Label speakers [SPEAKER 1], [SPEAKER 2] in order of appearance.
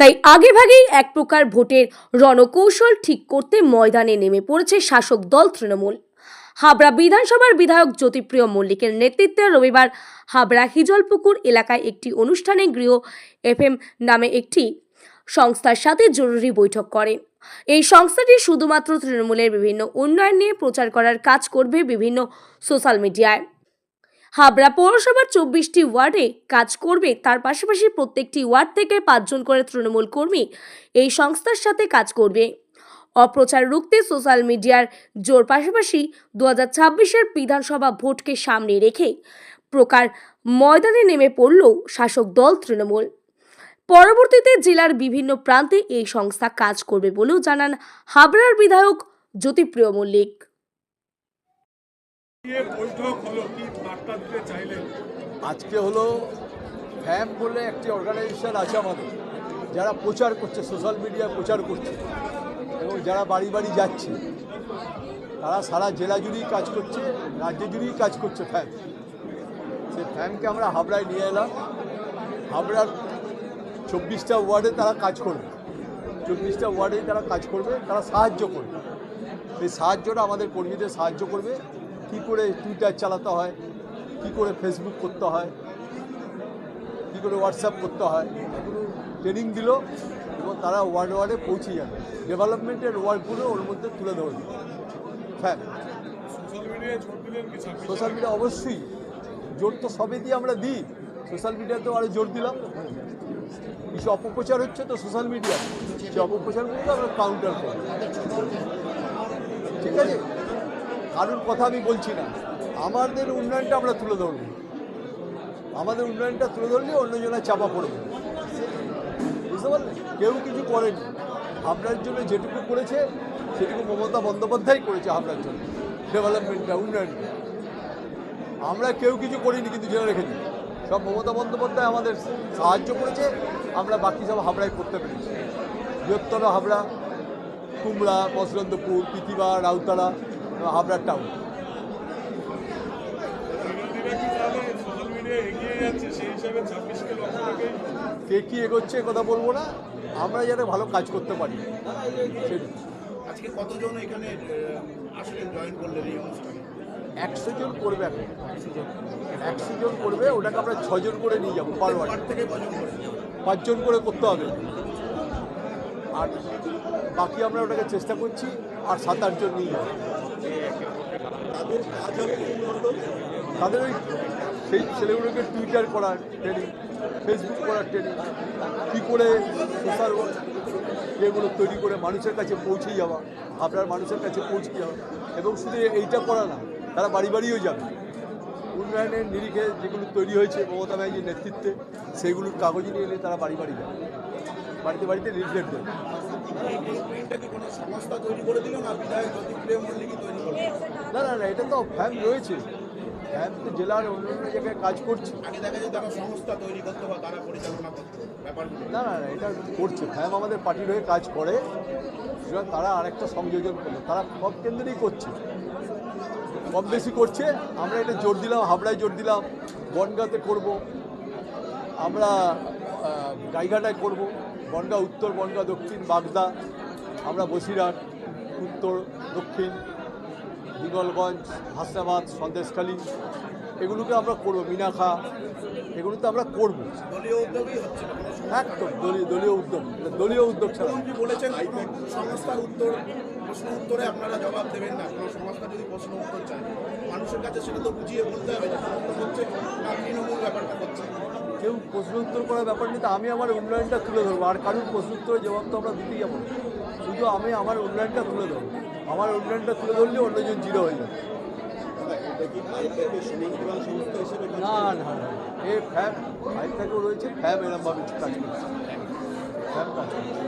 [SPEAKER 1] তাই আগেভাগেই এক প্রকার ভোটের রণকৌশল ঠিক করতে ময়দানে নেমে পড়েছে শাসক দল তৃণমূল। হাবড়া বিধানসভার বিধায়ক জ্যোতিপ্রিয় মল্লিকের নেতৃত্বে রবিবার হাবড়া হিজলপুকুর এলাকায় একটি অনুষ্ঠানে গৃহ এফএম নামে একটি সংস্থার সাথে জরুরি বৈঠক করেন এই সংস্থাটি শুধুমাত্র তৃণমূলের বিভিন্ন উন্নয়ন নিয়ে প্রচার করার কাজ করবে বিভিন্ন সোশ্যাল মিডিয়ায়। হাবড়া পৌরসভার চব্বিশটি ওয়ার্ডে কাজ করবে। তার পাশাপাশি প্রত্যেকটি ওয়ার্ড থেকে পাঁচজন করে তৃণমূল কর্মী এই সংস্থার সাথে কাজ করবে। অপ্রচার রুখতে সোশ্যাল মিডিয়ার জোর পাশাপাশি দু হাজার ছাব্বিশের বিধানসভা ভোটকে সামনে রেখে প্রকার ময়দানে নেমে পড়ল শাসক দল তৃণমূল। পরবর্তীতে জেলার বিভিন্ন প্রান্তে এই সংস্থা কাজ করবে বলেও জানান হাবড়ার বিধায়ক জ্যোতিপ্রিয় মল্লিক
[SPEAKER 2] নিয়ে বৈঠক হলো কি বার্তা দিতে চাইলেন
[SPEAKER 3] আজকে হলো ফ্যাম বলে একটি অর্গানাইজেশন আছে আমাদের, যারা প্রচার করছে সোশ্যাল মিডিয়ায় প্রচার করছে, এবং যারা বাড়ি বাড়ি যাচ্ছে, তারা সারা জেলা জুড়েই কাজ করছে, রাজ্য জুড়েই কাজ করছে ফ্যাম। সে ফ্যামকে আমরা হাবড়ায় নিয়ে এলাম। হাবড়ার চব্বিশটা ওয়ার্ডে তারা কাজ করবে। চব্বিশটা ওয়ার্ডেই তারা কাজ করবে, তারা সাহায্য করবে। সেই সাহায্যটা আমাদের কর্মীদের সাহায্য করবে। কী করে টুইটার চালাতে হয় কী করে ফেসবুক করতে হয় কী করে হোয়াটসঅ্যাপ করতে হয় এগুলো ট্রেনিং দিল এবং তারা ওয়ার্ড ওয়ার্ডে পৌঁছে যাবে। ডেভেলপমেন্টের ওয়ার্কগুলো ওর মধ্যে তুলে ধরবে হ্যাঁ।
[SPEAKER 2] সোশ্যাল
[SPEAKER 3] মিডিয়া অবশ্যই। জোর তো সবে দিয়ে আমরা দিই। সোশ্যাল মিডিয়াতেও আরও জোর দিলাম। কিছু অপপ্রচার হচ্ছে তো সোশ্যাল মিডিয়া সেই অপপ্রচারগুলো আমরা কাউন্টার করি। ঠিক আছে? কারোর কথা আমি বলছি না। আমাদের উন্নয়নটা আমরা তুলে ধরবো। আমাদের উন্নয়নটা তুলে ধরলে অন্যজনের চাপা পড়বে। বুঝতে পারলেন কেউ কিছু করেনি। আপনার জন্য যেটুকু করেছে, সেটুকু মমতা বন্দ্যোপাধ্যায় করেছে আপনার জন্য। ডেভেলপমেন্টটা উন্নয়নটা। আমরা কেউ কিছু করিনি, কিন্তু জেনে রেখে দিই। সব মমতা বন্দ্যোপাধ্যায় আমাদের সাহায্য করেছে। আমরা বাকি সব হাবড়ায় করতে পেরেছি। বৃহত্তর হাবড়া কুমড়া মসলন্দপুর পিতিবা রাউতারা হাবড়ার টাউন
[SPEAKER 2] কি
[SPEAKER 3] কে এগোচ্ছে এ কথা বলব না। আমরা যাতে ভালো কাজ করতে পারি।
[SPEAKER 4] আজকে কতজন এখানে আসলে জয়েন করলেন এই অনুষ্ঠানে?
[SPEAKER 3] একশো জন করবে এখন। একশো জন করবে ওটাকে আমরা ছজন করে নিয়ে যাব পার ওয়ার্ড
[SPEAKER 4] ওয়ার্ড থেকে
[SPEAKER 3] পাঁচজন করে করতে হবে। আর বাকি আমরা ওটাকে চেষ্টা করছি আর সাত আটজন নিয়ে যাব।
[SPEAKER 4] তাদের
[SPEAKER 3] ওই সেই ছেলেগুলোকে টুইটার করার ট্রেনিং ফেসবুক করার ট্রেনিং কী করে সোশ্যাল এগুলো তৈরি করে মানুষের কাছে পৌঁছে যাওয়া, আপনার মানুষের কাছে পৌঁছে যাওয়া। এবং শুধু এইটা করা না, তারা বাড়ি বাড়িও যাবে। উন্নয়নের নিরিখে যেগুলো তৈরি হয়েছে মমতা ব্যানার্জির নেতৃত্বে, সেইগুলোর কাগজ নিয়ে এলে তারা বাড়ি বাড়ি যাবে। বাড়িতে বাড়িতে লিফলেট দেবে
[SPEAKER 4] না?
[SPEAKER 3] না না না এটা তো ফ্যান রয়েছে। ফ্যান তো জেলার অন্য অন্য জায়গায় কাজ করছে। না না না এটা করছে। ফ্যাম আমাদের পার্টির হয়ে কাজ করে। সুতরাং তারা আরেকটা সংযোজন করল। তারা সব কেন্দ্রেই করছে। কম বেশি করছে। আমরা এটা জোর দিলাম হাবড়ায় জোর দিলাম বনগাঁতে করব। আমরা গাইঘাটায় করব। বনগাঁ উত্তর বনগা দক্ষিণ বাগদা আমরা বসিরহাট উত্তর দক্ষিণ বিগলগঞ্জ হাসনাবাদ সন্দেশখালী এগুলোকে আমরা করব মিনাখা এগুলোতে আমরা করব।
[SPEAKER 4] দলীয় উদ্যোগই হচ্ছে
[SPEAKER 3] একদম দলীয় দলীয় উদ্যোগ দলীয় উদ্যোগ ছাড়া।
[SPEAKER 4] বলেছেন? সংস্থার উত্তর প্রশ্ন উত্তরে আপনারা জবাব দেবেন না কোনো সংস্থা যদি প্রশ্ন উত্তর চায়। মানুষের কাছে সেটা তো বুঝিয়ে বলতে হবে যে হচ্ছে না তৃণমূল ব্যাপারটা হচ্ছে
[SPEAKER 3] কেউ প্রশ্ন উত্তর করার ব্যাপার নেই তো আমি আমার উন্নয়নটা তুলে ধরবো আর কারোর প্রশ্ন উত্তরের জবাব তো আমরা দিতেই যাব শুধু আমি আমার উন্নয়নটা তুলে ধরবো। আমার উন্নয়নটা তুলে ধরলে অন্যজন জিরো হয়ে যাবে। না না না। এ ফ্যাব ফাইভ থেকেও রয়েছে ফ্যাব এরমভাবে কাজ করছে। ফ্যাব কাজ করছে।